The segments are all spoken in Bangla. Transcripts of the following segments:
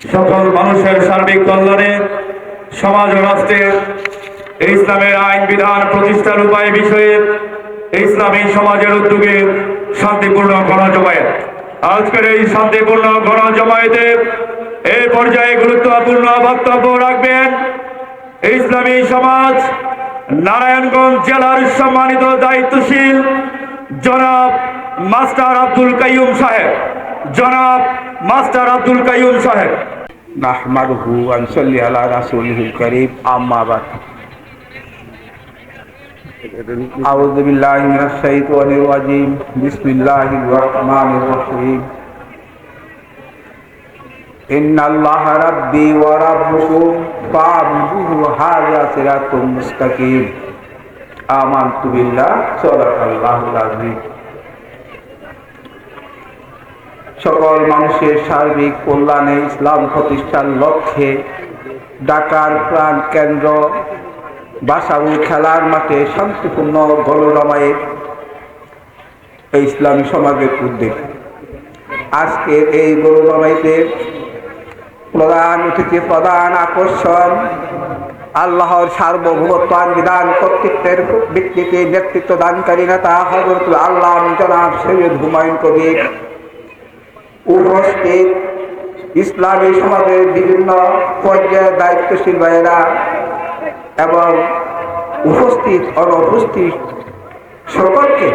সকল মানুষের সার্বিক কল্যাণে সমাজ রাষ্ট্রের ইসলামের আইন, বিধান, প্রতিষ্ঠার উপায় বিষয়ে ইসলামী সমাজের উদ্যোগে শান্তিপূর্ণ গণজমায়েত। আজকের এই শান্তিপূর্ণ গণজমায়েতে এই পর্যায়ে গুরুত্বপূর্ণ বক্তব্য রাখবেন ইসলামী সমাজ, নারায়ণগঞ্জ জেলার সম্মানিত দায়িত্বশীল জনাব মাস্টার আব্দুল কাইয়ুম সাহেব। জনাব মাস্টার আব্দুল কাইয়ুম সাহেব نحمده ونصلي على رسوله الكريم أما بعد أعوذ بالله من الشيطان الرجيم بسم الله الرحمن الرحيم إن الله ربي وربكم فاعبدوه هذا صراط مستقيم آمنت بالله صدق الله العظيم সকল মানুষের সার্বিক কল্যাণে ইসলাম প্রতিষ্ঠার লক্ষ্যে ঢাকার প্রাণ কেন্দ্র বাসাবু খেলার মাঠে শান্তিপূর্ণ গণরমায়ে এই ইসলামী সমাজের উদ্যোগ। আজকের এই গণরমাইতে প্রধান অতিথি, প্রধান আকর্ষণ, আল্লাহর সার্বভৌমত্ব বিধান কর্তৃত্বের ব্যক্তিকে নেতৃত্ব দানকারী নেতা হজরতুল আল্লাহ জনাব সৈয়দ হুমায়ুন কবির। উপস্থিত ইসলামী সমাজের বিভিন্ন পর্যায়ের দায়িত্বশীল ভাইয়েরা এবং উপস্থিত, অনুপস্থিত সকলকে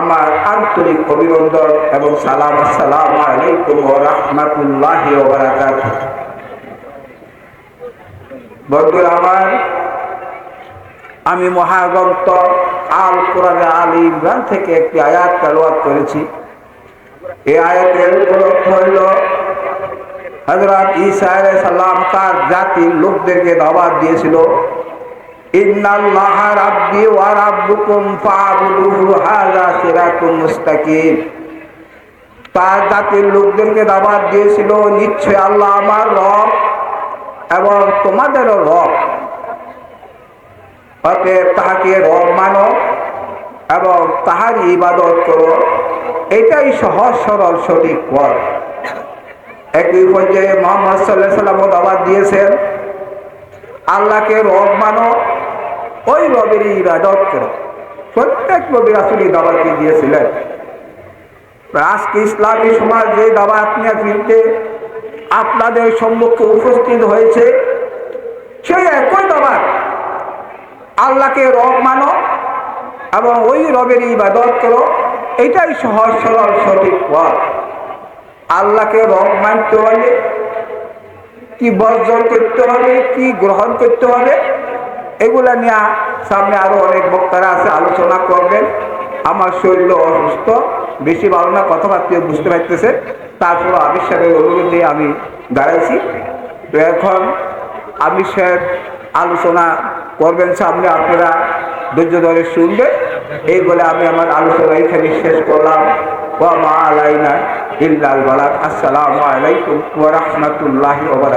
আমার আন্তরিক অভিনন্দন এবং সালাম, আসসালাম আলাইকুম রহমতুল্লাহ বন্ধুরা আমার, আমি মহাগ্রন্থ আল কোরআনে আল ইমরান থেকে একটি আয়াত তেলাওয়াত করেছি। এই আয়াতের উপলক্ষ হইল হজরত ঈসা সালাম তার জাতির লোকদেরকে দাওয়াত দিয়েছিল তার জাতির লোকদেরকে দিয়েছিল, নিশ্চয় আল্লাহ এবং তোমাদেরও তাহাকে রব মানো এবং তাহার ইবাদত করো। এটাই সহজ সরল সঠিক পথ। একই পর্যায়ে মোহাম্মদ সাল্লাহ সাল্লামও দাবাদ দিয়েছেন, আল্লাহকে রব মানো, ওই রবের ইবাদত করো। প্রত্যেক নবীর আসলে দাবাতকে দিয়েছিলেন। আজকে ইসলামী সমাজ যে দাবাত নিয়ে ফিরতে আপনাদের সম্মুখে উপস্থিত হয়েছে, সেই একই দাবাত আল্লাহকে রব মানো এবং ওই রবের ইবাদত করো। এটাই সহজ, সরল, সঠিক পথ আল্লাহকে রং মানতে হলে, কি বর্জন করতে হবে কি গ্রহণ করতে হবে এগুলা নিয়ে সামনে আরও অনেক বক্তারা আছে, আলোচনা করবেন। আমার শরীর অসুস্থ, বেশি ভালো না, কথাবার্তা বুঝতে পারতেছে। তারপর আমি সাহেবের অনুরোধে আমি দাঁড়াইছি। তো এখন আমি সাহেব আলোচনা করবেন সামনে, আপনারা ধৈর্য ধরে শুনবেন। এই বলে আমি আমার আলোচনা এখানে শেষ করলাম। মা আলাইনা ইল্লাল বালাক। আসসালামু আলাইকুম ওয়া